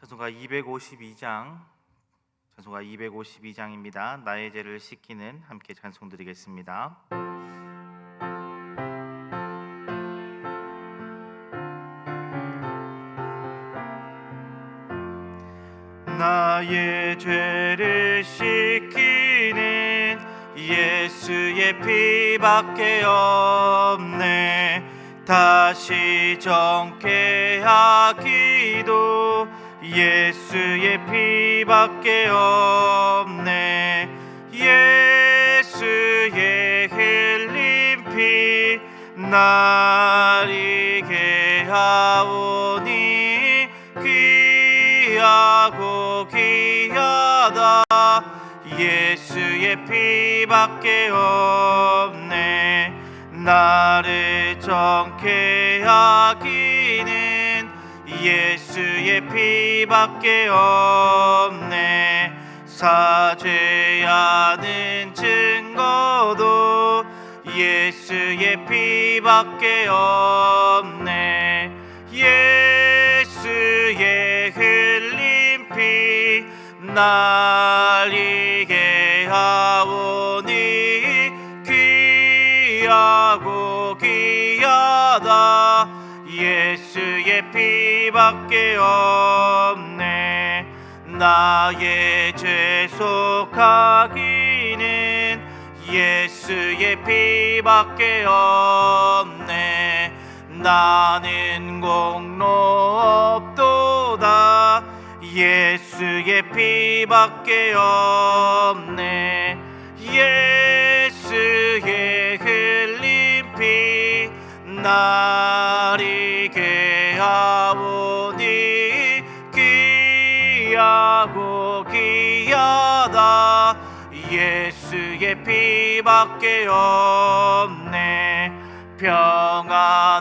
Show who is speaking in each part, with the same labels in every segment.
Speaker 1: 찬송가 252장 찬송가 252장입니다. 나의 죄를 씻기는 함께 찬송 드리겠습니다. 나의 죄를 씻기는 예수의 피밖에 없네 다시 정케 하기도 예수의 피밖에 없네. 예수의 흘린 피 나리게 하오니 귀하고 귀하다. 예수의 피밖에 없네. 나를 정케 하기는 예수의 피밖에 없네. 사죄하는 증거도 예수의 피밖에 없네. 예수의 흘린 피 날리게 하 피밖에 없네. 나의 죄 속하기는 예수의 피밖에 없네. 나는 공로 없도다. 예수의 피밖에 없네. 예수의 흘린 피 나리게 하오니 귀하고 귀하다. 예수의 피밖에 없네. 평안함과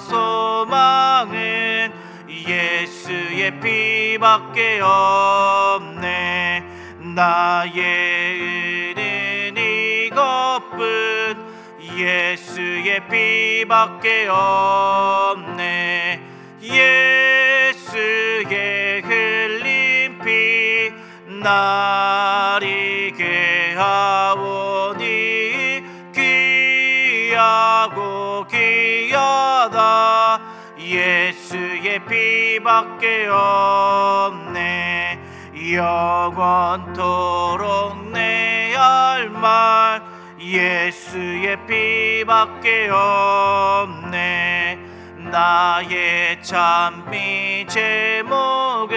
Speaker 1: 소망은 예수의 피밖에 없네. 나의 의는 이것뿐 예수의 피밖에 없네 예수의 흘린 피 나리게 하오니 귀하고 귀하다. 예수의 피밖에 없네. 영원토록 내할 말. 예수의 피밖에 없네 나의 찬미 제목은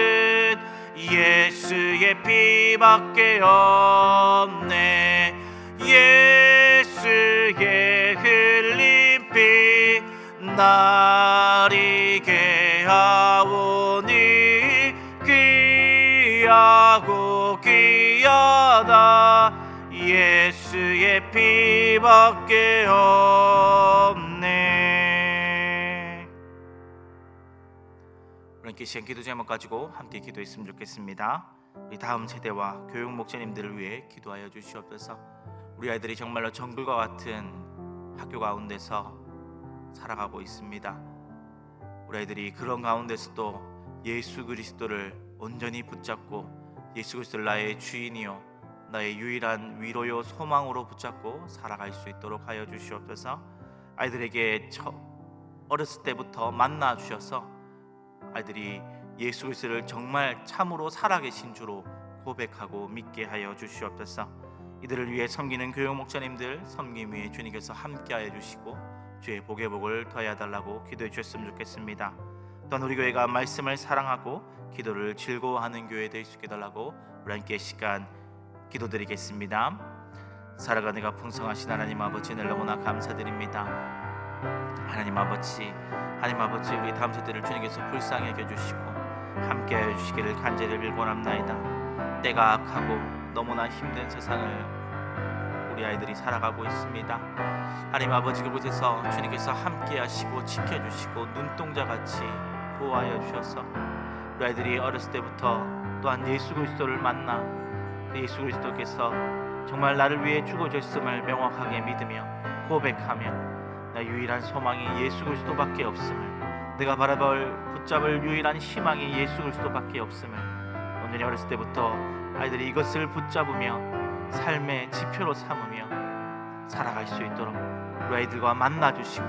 Speaker 1: 예수의 피밖에 없네. 예수의 흘린 피 나리게 하오니 귀하고 귀하다. 예수의 피밖에 없네 그렇게 시간 기도 제목 가지고 함께 기도했으면 좋겠습니다. 우리 다음 세대와 교육 목사님들을 위해 기도하여 주시옵소서. 우리 아이들이 정말로 정글과 같은 학교 가운데서 살아가고 있습니다. 우리 아이들이 그런 가운데서도 예수 그리스도를 온전히 붙잡고 예수 그리스도를 나의 주인이요 나의 유일한 위로요 소망으로 붙잡고 살아갈 수 있도록 하여 주시옵소서. 아이들에게 처, 어렸을 때부터 만나 주셔서 아이들이 예수 그리스도를 정말 참으로 살아계신 주로 고백하고 믿게 하여 주시옵소서. 이들을 위해 섬기는 교육 목사님들 섬김 위에 주님께서 함께하여 주시고 주의 복의 복을 더하여 달라고 기도해 주셨으면 좋겠습니다. 또한 우리 교회가 말씀을 사랑하고 기도를 즐거워하는 교회 될 수 있게 달라고 우리 함께 시간 기도드리겠습니다. 살아가는가 풍성하신 하나님 아버지를 너무나 감사드립니다. 하나님 아버지, 하나님 아버지 우리 다음 세대를 주님께서 불쌍히 여겨주시고 함께하여 주시기를 간절히 빌고납나이다. 때가 악하고 너무나 힘든 세상을 우리 아이들이 살아가고 있습니다. 하나님 아버지 그곳에서 주님께서 함께하시고 지켜주시고 눈동자같이 보호하여 주셔서 우리 아이들이 어렸을 때부터 또한 예수 그리스도를 만나 그 예수 그리스도께서 정말 나를 위해 죽어졌음을 명확하게 믿으며 고백하며 나 유일한 소망이 예수 그리스도밖에 없음을 내가 바라볼 붙잡을 유일한 희망이 예수 그리스도밖에 없음을 온전히 어렸을 때부터 아이들이 이것을 붙잡으며 삶의 지표로 삼으며 살아갈 수 있도록 우리 아이들과 만나 주시고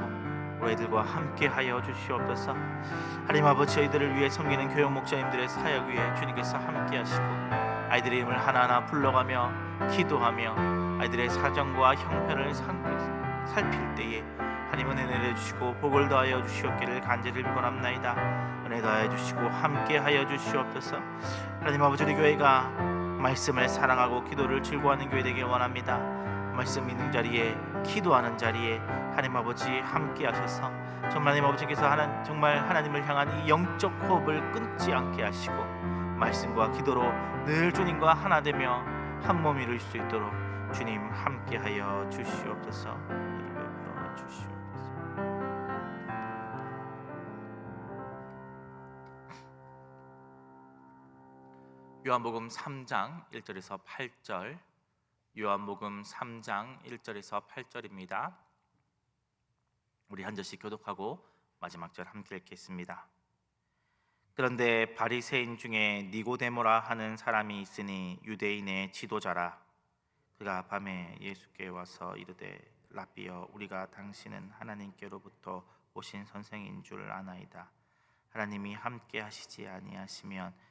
Speaker 1: 우리 아이들과 함께 하여 주시옵소서. 하나님 아버지 저희들을 위해 섬기는 교육 목자님들의 사역 위에 주님께서 함께 하시고 아이들의 이름을 하나하나 불러가며 기도하며 아이들의 사정과 형편을 상- 살필 때에 하나님 은혜 내려주시고 복을 더하여 주시옵기를 간절히 빌고남나이다. 은혜 더하여 주시고 함께 하여 주시옵소서. 하나님 아버지 우리 교회가 말씀을 사랑하고 기도를 즐거워하는 교회 되길 원합니다. 말씀 있는 자리에 기도하는 자리에 하나님 아버지 함께 하셔서. 정말 하나님 아버지께서 하나, 정말 하나님을 향한 이 영적 호흡을 끊지 않게 하시고 말씀과 기도로 늘 주님과 하나 되며 한 몸 이룰 수 있도록 주님 함께하여 주시옵소서. 주시옵소서 요한복음 3장 1절에서 8절 요한복음 3장 1절에서 8절입니다. 우리 한 절씩 교독하고 마지막 절 함께 읽겠습니다. 그런데 바리새인 중에 니고데모라 하는 사람이 있으니 유대인의 지도자라 그가 밤에 예수께 와서 이르되 라비여 우리가 당신은 하나님께로부터 오신 선생인 줄 아나이다 하나님이 함께 하시지 아니하시면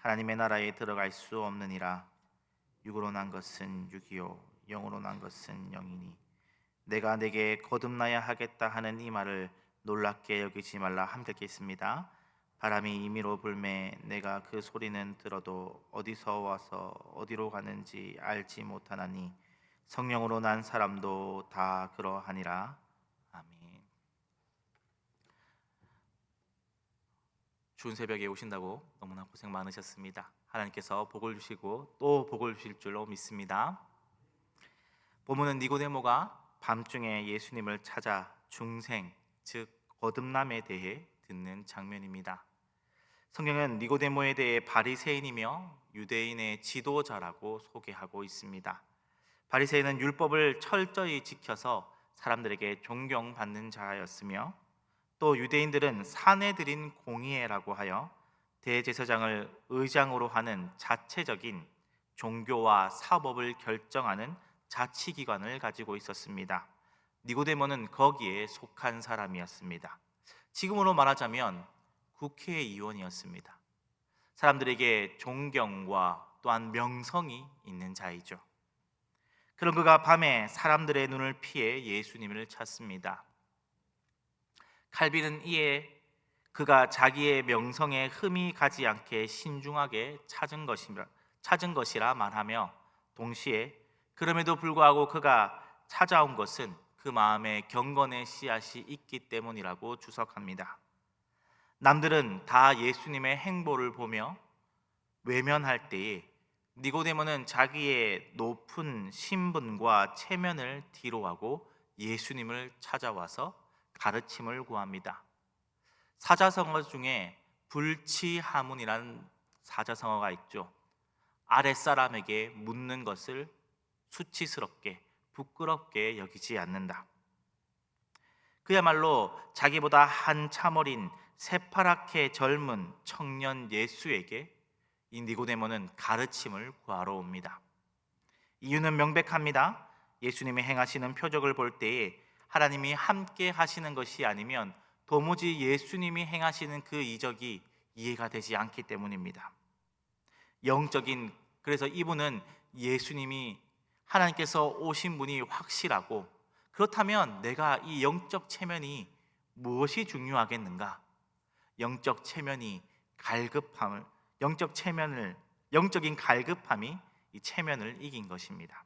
Speaker 1: 하나님의 나라에 들어갈 수 없느니라. 육으로 난 것은 육이요 영으로 난 것은 영이니 내가 내게 거듭나야 하겠다 하는 이 말을 놀랍게 여기지 말라 함께 읽겠습니다. 바람이 임의로 불매 내가 그 소리는 들어도 어디서 와서 어디로 가는지 알지 못하나니 성령으로 난 사람도 다 그러하니라. 아멘. 좋은 새벽에 오신다고 너무나 고생 많으셨습니다. 하나님께서 복을 주시고 또 복을 주실 줄로 믿습니다. 본문은 니고데모가 밤중에 예수님을 찾아 중생 즉 거듭남에 대해 듣는 장면입니다. 성경은 니고데모에 대해 바리새인이며 유대인의 지도자라고 소개하고 있습니다. 바리새인은 율법을 철저히 지켜서 사람들에게 존경받는 자였으며 또 유대인들은 사내 드린 공의회라고 하여 대제사장을 의장으로 하는 자체적인 종교와 사법을 결정하는 자치기관을 가지고 있었습니다. 니고데모는 거기에 속한 사람이었습니다. 지금으로 말하자면 국회의원이었습니다. 사람들에게 존경과 또한 명성이 있는 자이죠. 그런 그가 밤에 사람들의 눈을 피해 예수님을 찾습니다. 칼빈은 이에 그가 자기의 명성에 흠이 가지 않게 신중하게 찾은 것이라, 찾은 것이라 말하며 동시에 그럼에도 불구하고 그가 찾아온 것은 그 마음에 경건의 씨앗이 있기 때문이라고 주석합니다. 남들은 다 예수님의 행보를 보며 외면할 때에 니고데모는 자기의 높은 신분과 체면을 뒤로하고 예수님을 찾아와서 가르침을 구합니다. 사자성어 중에 불치하문이라는 사자성어가 있죠. 아랫사람에게 묻는 것을 수치스럽게 부끄럽게 여기지 않는다. 그야말로 자기보다 한참 어린 새파랗게 젊은 청년 예수에게 이 니고데모는 가르침을 구하러 옵니다. 이유는 명백합니다. 예수님이 행하시는 표적을 볼 때에 하나님이 함께 하시는 것이 아니면 도무지 예수님이 행하시는 그 이적이 이해가 되지 않기 때문입니다. 영적인 그래서 이분은 예수님이 하나님께서 오신 분이 확실하고 그렇다면 내가 이 영적 체면이 무엇이 중요하겠는가? 영적 체면이 갈급함을 영적 체면을 영적인 갈급함이 이 체면을 이긴 것입니다.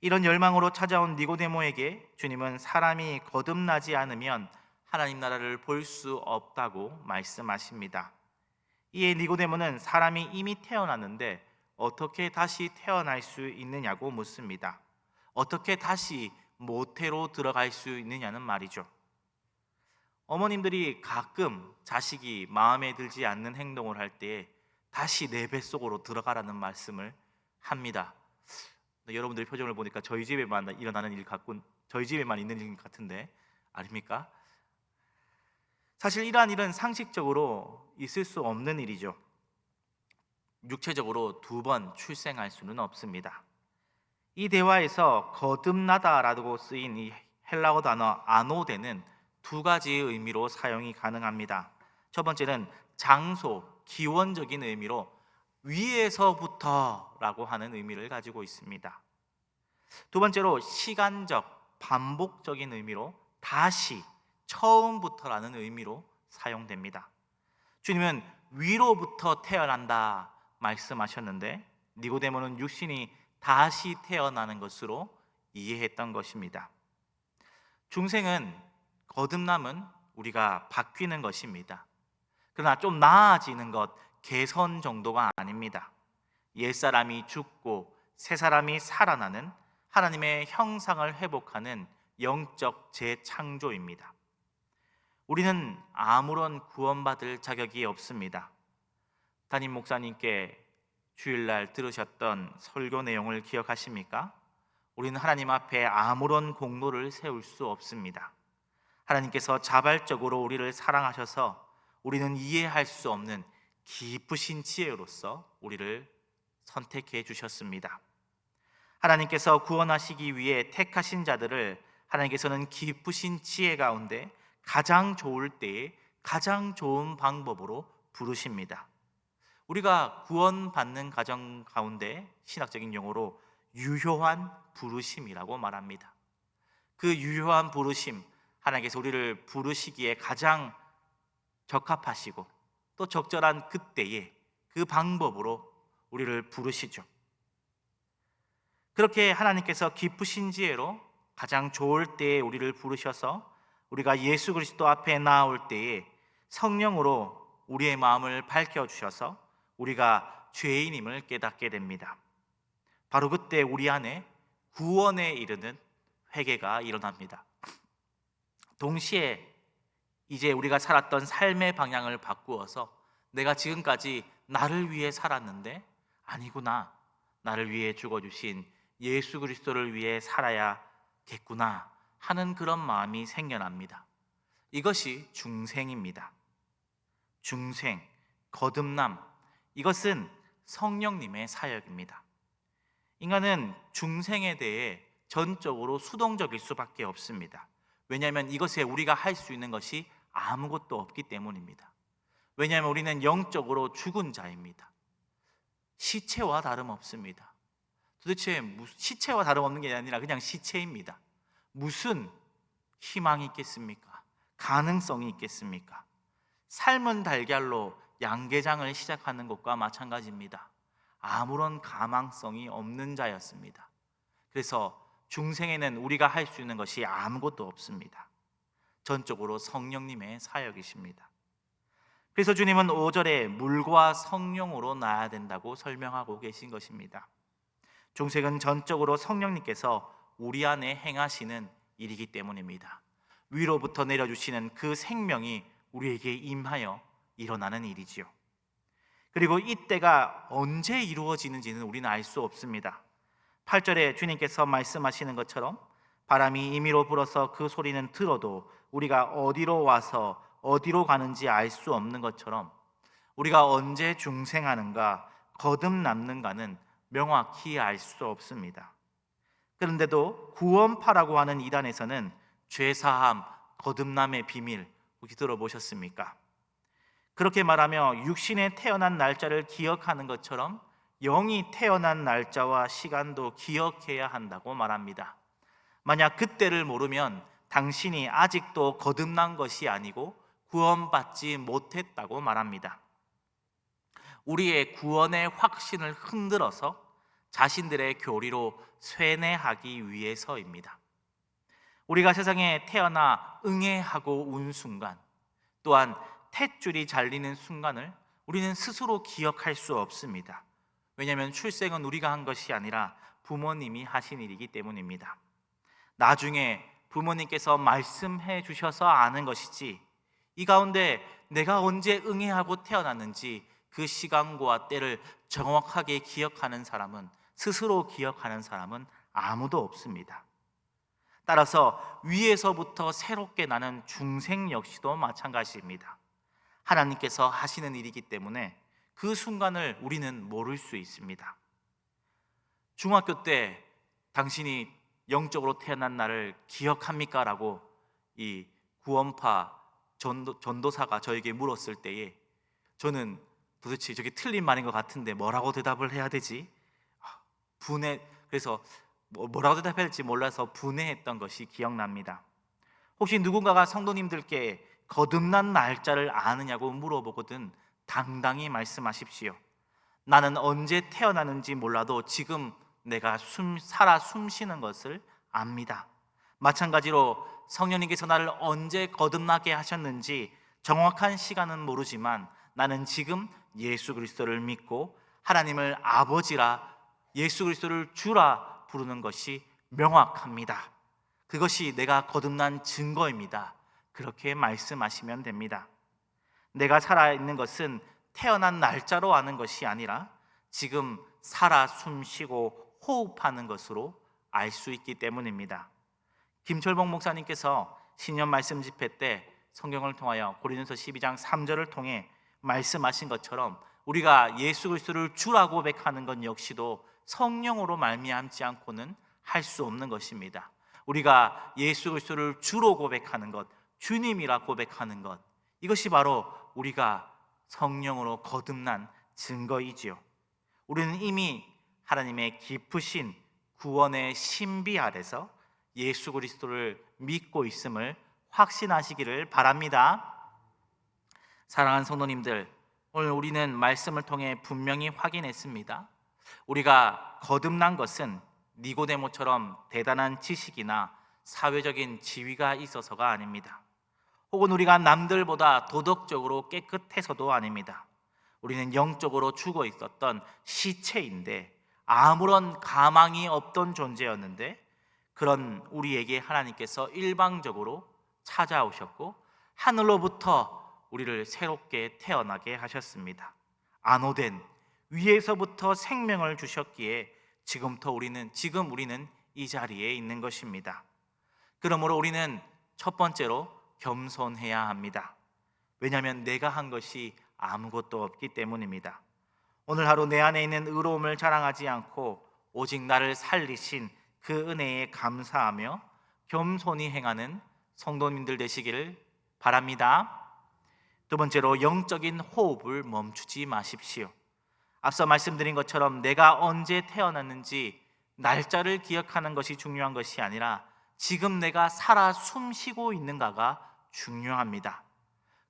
Speaker 1: 이런 열망으로 찾아온 니고데모에게 주님은 사람이 거듭나지 않으면 하나님 나라를 볼 수 없다고 말씀하십니다. 이에 니고데모는 사람이 이미 태어났는데 어떻게 다시 태어날 수 있느냐고 묻습니다. 어떻게 다시 모태로 들어갈 수 있느냐는 말이죠. 어머님들이 가끔 자식이 마음에 들지 않는 행동을 할 때 다시 내 뱃속으로 들어가라는 말씀을 합니다. 근데 여러분들의 표정을 보니까 저희 집에만 일어나는 일 같군, 저희 집에만 있는 일 같은데 아닙니까? 사실 이러한 일은 상식적으로 있을 수 없는 일이죠. 육체적으로 두 번 출생할 수는 없습니다. 이 대화에서 거듭나다라고 쓰인 이 헬라어 단어 아노데는 두 가지 의미로 사용이 가능합니다. 첫 번째는 장소, 기원적인 의미로 위에서부터라고 하는 의미를 가지고 있습니다. 두 번째로 시간적, 반복적인 의미로 다시, 처음부터라는 의미로 사용됩니다. 주님은 위로부터 태어난다 말씀하셨는데 니고데모는 육신이 다시 태어나는 것으로 이해했던 것입니다. 중생은 거듭남은 우리가 바뀌는 것입니다. 그러나 좀 나아지는 것, 개선 정도가 아닙니다. 옛사람이 죽고 새 사람이 살아나는 하나님의 형상을 회복하는 영적 재창조입니다. 우리는 아무런 구원받을 자격이 없습니다. 담임 목사님께 주일날 들으셨던 설교 내용을 기억하십니까? 우리는 하나님 앞에 아무런 공로를 세울 수 없습니다. 하나님께서 자발적으로 우리를 사랑하셔서 우리는 이해할 수 없는 깊으신 지혜로서 우리를 선택해 주셨습니다. 하나님께서 구원하시기 위해 택하신 자들을 하나님께서는 깊으신 지혜 가운데 가장 좋을 때에 가장 좋은 방법으로 부르십니다. 우리가 구원받는 가정 가운데 신학적인 용어로 유효한 부르심이라고 말합니다. 그 유효한 부르심, 하나님께서 우리를 부르시기에 가장 적합하시고 또 적절한 그때에 그 방법으로 우리를 부르시죠. 그렇게 하나님께서 깊으신 지혜로 가장 좋을 때에 우리를 부르셔서 우리가 예수 그리스도 앞에 나올 때에 성령으로 우리의 마음을 밝혀 주셔서 우리가 죄인임을 깨닫게 됩니다. 바로 그때 우리 안에 구원에 이르는 회개가 일어납니다. 동시에 이제 우리가 살았던 삶의 방향을 바꾸어서 내가 지금까지 나를 위해 살았는데 아니구나. 나를 위해 죽어 주신 예수 그리스도를 위해 살아야겠구나 하는 그런 마음이 생겨납니다. 이것이 중생입니다. 중생, 거듭남, 이것은 성령님의 사역입니다. 인간은 중생에 대해 전적으로 수동적일 수밖에 없습니다. 왜냐하면 이것에 우리가 할 수 있는 것이 아무것도 없기 때문입니다. 왜냐하면 우리는 영적으로 죽은 자입니다. 시체와 다름없습니다. 도대체 시체와 다름없는 게 아니라 그냥 시체입니다. 무슨 희망이 있겠습니까? 가능성이 있겠습니까? 삶은 달걀로 양계장을 시작하는 것과 마찬가지입니다. 아무런 가망성이 없는 자였습니다. 그래서 중생에는 우리가 할 수 있는 것이 아무것도 없습니다. 전적으로 성령님의 사역이십니다. 그래서 주님은 5절에 물과 성령으로 나야 된다고 설명하고 계신 것입니다. 중생은 전적으로 성령님께서 우리 안에 행하시는 일이기 때문입니다. 위로부터 내려주시는 그 생명이 우리에게 임하여 일어나는 일이지요. 그리고 이때가 언제 이루어지는지는 우리는 알 수 없습니다. 8절에 주님께서 말씀하시는 것처럼 바람이 임의로 불어서 그 소리는 들어도 우리가 어디로 와서 어디로 가는지 알 수 없는 것처럼 우리가 언제 중생하는가 거듭남는가는 명확히 알 수 없습니다. 그런데도 구원파라고 하는 이단에서는 죄사함, 거듭남의 비밀 혹시 들어보셨습니까? 그렇게 말하며 육신에 태어난 날짜를 기억하는 것처럼 영이 태어난 날짜와 시간도 기억해야 한다고 말합니다. 만약 그때를 모르면 당신이 아직도 거듭난 것이 아니고 구원받지 못했다고 말합니다. 우리의 구원의 확신을 흔들어서 자신들의 교리로 쇠뇌하기 위해서입니다. 우리가 세상에 태어나 응애하고 운 순간 또한 탯줄이 잘리는 순간을 우리는 스스로 기억할 수 없습니다. 왜냐하면 출생은 우리가 한 것이 아니라 부모님이 하신 일이기 때문입니다. 나중에 부모님께서 말씀해 주셔서 아는 것이지 이 가운데 내가 언제 응애하고 태어났는지 그 시간과 때를 정확하게 기억하는 사람은 스스로 기억하는 사람은 아무도 없습니다. 따라서 위에서부터 새롭게 나는 중생 역시도 마찬가지입니다. 하나님께서 하시는 일이기 때문에 그 순간을 우리는 모를 수 있습니다. 중학교 때 당신이 영적으로 태어난 날을 기억합니까? 라고 이 구원파 전도, 전도 사가 저에게 물었을 때에 저는 도대체 저게 틀린 말인 것 같은데 뭐라고 대답을 해야 되지? 아, 분해 그래서 뭐- 뭐라고 대답해야 될지 몰라서 분해했던 것이 기억납니다. 혹시 누군가가 성도님들께 거듭난 날짜를 아느냐고 물어보거든 당당히 말씀하십시오. 나는 언제 태어나는지 몰라도 지금 내가 숨 살아 숨쉬는 것을 압니다. 마찬가지로 성령님께서 나를 언제 거듭나게 하셨는지 정확한 시간은 모르지만 나는 지금 예수 그리스도를 믿고 하나님을 아버지라 예수 그리스도를 주라 부르는 것이 명확합니다. 그것이 내가 거듭난 증거입니다. 그렇게 말씀하시면 됩니다. 내가 살아있는 것은 태어난 날짜로 아는 것이 아니라 지금 살아 숨쉬고 호흡하는 것으로 알 수 있기 때문입니다. 김철봉 목사님께서 신년 말씀 집회 때 성경을 통하여 고린도서 12장 3절을 통해 말씀하신 것처럼 우리가 예수 그리스도를 주라고 고백하는 것 역시도 성령으로 말미암지 않고는 할 수 없는 것입니다. 우리가 예수 그리스도를 주로 고백하는 것, 주님이라 고백하는 것, 이것이 바로 우리가 성령으로 거듭난 증거이지요. 우리는 이미 하나님의 깊으신 구원의 신비 아래서 예수 그리스도를 믿고 있음을 확신하시기를 바랍니다. 사랑하는 성도님들, 오늘 우리는 말씀을 통해 분명히 확인했습니다. 우리가 거듭난 것은 니고데모처럼 대단한 지식이나 사회적인 지위가 있어서가 아닙니다. 혹은 우리가 남들보다 도덕적으로 깨끗해서도 아닙니다. 우리는 영적으로 죽어 있었던 시체인데 아무런 가망이 없던 존재였는데 그런 우리에게 하나님께서 일방적으로 찾아오셨고 하늘로부터 우리를 새롭게 태어나게 하셨습니다. 안오된 위에서부터 생명을 주셨기에 지금부터 우리는 지금 우리는 이 자리에 있는 것입니다. 그러므로 우리는 첫 번째로 겸손해야 합니다. 왜냐하면 내가 한 것이 아무것도 없기 때문입니다. 오늘 하루 내 안에 있는 의로움을 자랑하지 않고 오직 나를 살리신 그 은혜에 감사하며 겸손히 행하는 성도님들 되시기를 바랍니다. 두 번째로 영적인 호흡을 멈추지 마십시오. 앞서 말씀드린 것처럼 내가 언제 태어났는지 날짜를 기억하는 것이 중요한 것이 아니라 지금 내가 살아 숨 쉬고 있는가가 중요합니다.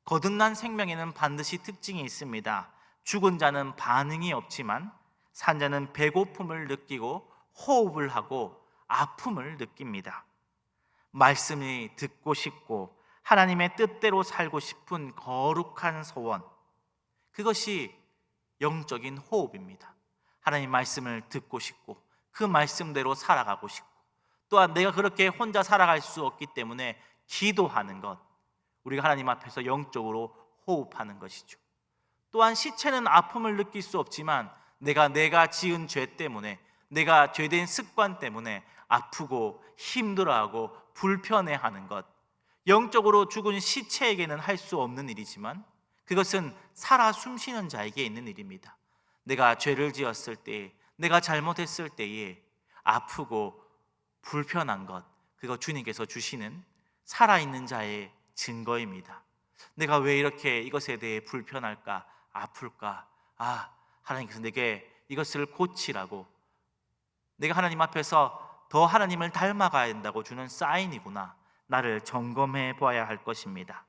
Speaker 1: 거듭난 생명에는 반드시 특징이 있습니다. 죽은 자는 반응이 없지만 산 자는 배고픔을 느끼고 호흡을 하고 아픔을 느낍니다. 말씀이 듣고 싶고 하나님의 뜻대로 살고 싶은 거룩한 소원. 그것이 영적인 호흡입니다. 하나님 말씀을 듣고 싶고 그 말씀대로 살아가고 싶고 또한 내가 그렇게 혼자 살아갈 수 없기 때문에 기도하는 것. 우리가 하나님 앞에서 영적으로 호흡하는 것이죠. 또한 시체는 아픔을 느낄 수 없지만 내가 내가 지은 죄 때문에 내가 죄된 습관 때문에 아프고 힘들어하고 불편해하는 것 영적으로 죽은 시체에게는 할 수 없는 일이지만 그것은 살아 숨쉬는 자에게 있는 일입니다. 내가 죄를 지었을 때, 내가 잘못했을 때에 아프고 불편한 것, 그거 주님께서 주시는 살아있는 자의 증거입니다. 내가 왜 이렇게 이것에 대해 불편할까, 아플까? 아, 하나님께서 내게 이것을 고치라고 내가 하나님 앞에서 더 하나님을 닮아가야 된다고 주는 사인이구나. 나를 점검해 보아야 할 것입니다.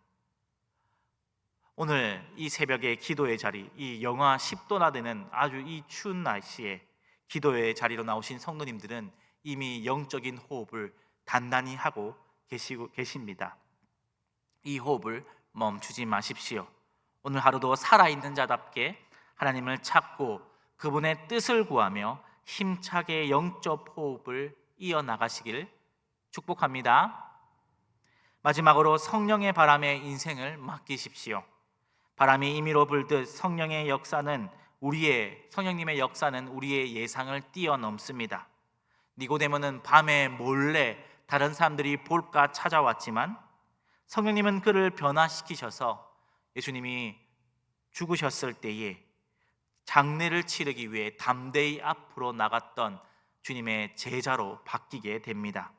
Speaker 1: 오늘 이 새벽의 기도의 자리, 이 영하 10도나 되는 아주 이 추운 날씨에 기도의 자리로 나오신 성도님들은 이미 영적인 호흡을 단단히 하고 계시고 계십니다. 이 호흡을 멈추지 마십시오. 오늘 하루도 살아있는 자답게 하나님을 찾고 그분의 뜻을 구하며 힘차게 영적 호흡을 이어 나가시길 축복합니다. 마지막으로 성령의 바람에 인생을 맡기십시오. 바람이 임의로 불듯 성령의 역사는 우리의 성령님의 역사는 우리의 예상을 뛰어넘습니다. 니고데모는 밤에 몰래 다른 사람들이 볼까 찾아왔지만 성령님은 그를 변화시키셔서 예수님이 죽으셨을 때에 장례를 치르기 위해 담대히 앞으로 나갔던 주님의 제자로 바뀌게 됩니다.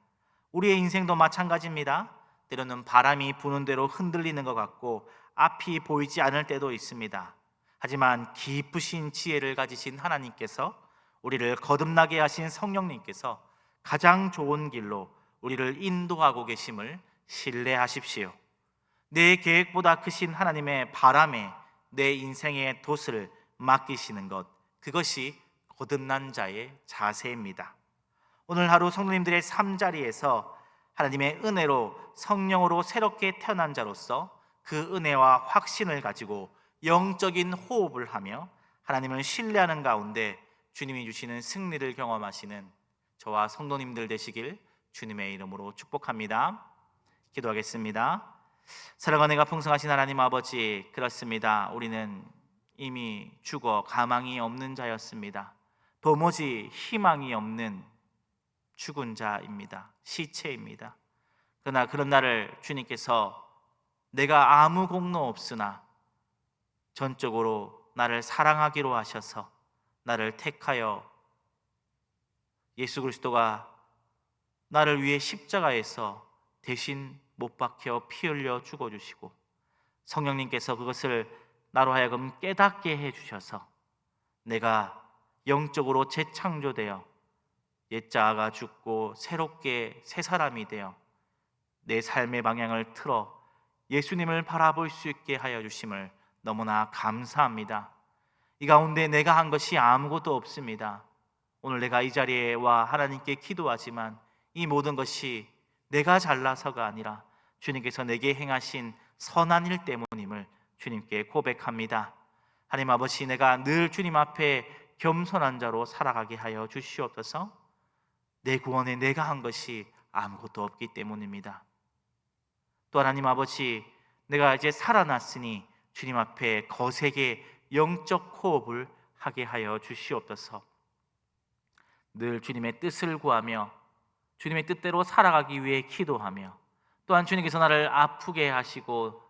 Speaker 1: 우리의 인생도 마찬가지입니다. 때로는 바람이 부는 대로 흔들리는 것 같고 앞이 보이지 않을 때도 있습니다. 하지만 깊으신 지혜를 가지신 하나님께서 우리를 거듭나게 하신 성령님께서 가장 좋은 길로 우리를 인도하고 계심을 신뢰하십시오. 내 계획보다 크신 하나님의 바람에 내 인생의 돛을 맡기시는 것 그것이 거듭난 자의 자세입니다. 오늘 하루 성도님들의 삶 자리에서 하나님의 은혜로 성령으로 새롭게 태어난 자로서 그 은혜와 확신을 가지고 영적인 호흡을 하며 하나님을 신뢰하는 가운데 주님이 주시는 승리를 경험하시는 저와 성도님들 되시길 주님의 이름으로 축복합니다. 기도하겠습니다. 사랑과 은혜가 풍성하신 하나님 아버지 그렇습니다. 우리는 이미 죽어 가망이 없는 자였습니다. 도무지 희망이 없는 죽은 자입니다. 시체입니다. 그러나 그런 날을 주님께서 내가 아무 공로 없으나 전적으로 나를 사랑하기로 하셔서 나를 택하여 예수 그리스도가 나를 위해 십자가에서 대신 못 박혀 피 흘려 죽어 주시고 성령님께서 그것을 나로 하여금 깨닫게 해 주셔서 내가 영적으로 재창조되어 옛자아가 죽고 새롭게 새 사람이 되어 내 삶의 방향을 틀어 예수님을 바라볼 수 있게 하여 주심을 너무나 감사합니다. 이 가운데 내가 한 것이 아무것도 없습니다. 오늘 내가 이 자리에 와 하나님께 기도하지만 이 모든 것이 내가 잘나서가 아니라 주님께서 내게 행하신 선한 일 때문임을 주님께 고백합니다. 하나님 아버지 내가 늘 주님 앞에 겸손한 자로 살아가게 하여 주시옵소서. 내 구원에 내가 한 것이 아무것도 없기 때문입니다. 또 하나님 아버지 내가 이제 살아났으니 주님 앞에 거세게 영적 호흡을 하게 하여 주시옵소서. 늘 주님의 뜻을 구하며 주님의 뜻대로 살아가기 위해 기도하며 또한 주님께서 나를 아프게 하시고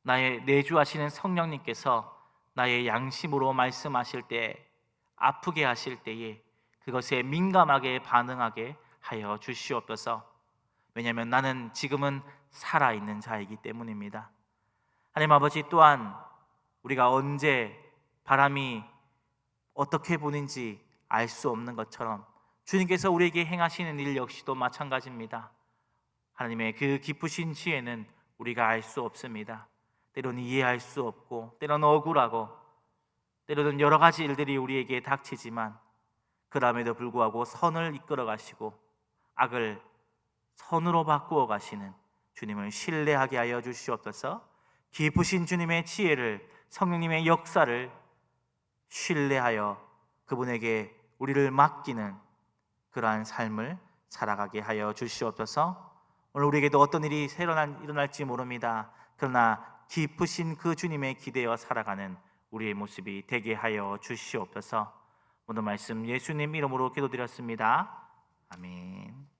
Speaker 1: 나의 내주하시는 성령님께서 나의 양심으로 말씀하실 때 아프게 하실 때에 그것에 민감하게 반응하게 하여 주시옵소서. 왜냐하면 나는 지금은 살아 있는 자이기 때문입니다. 하나님 아버지 또한 우리가 언제 바람이 어떻게 부는지 알 수 없는 것처럼 주님께서 우리에게 행하시는 일 역시도 마찬가지입니다. 하나님의 그 깊으신 지혜는 우리가 알 수 없습니다. 때로는 이해할 수 없고, 때로는 억울하고, 때로는 여러 가지 일들이 우리에게 닥치지만, 그럼에도 불구하고 선을 이끌어 가시고, 악을 선으로 바꾸어 가시는 주님을 신뢰하게 하여 주시옵소서. 깊으신 주님의 지혜를 성령님의 역사를 신뢰하여 그분에게 우리를 맡기는 그러한 삶을 살아가게 하여 주시옵소서. 오늘 우리에게도 어떤 일이 새로 일어날지 모릅니다. 그러나 깊으신 그 주님의 기대어 살아가는 우리의 모습이 되게 하여 주시옵소서. 오늘 말씀 예수님 이름으로 기도드렸습니다. 아멘.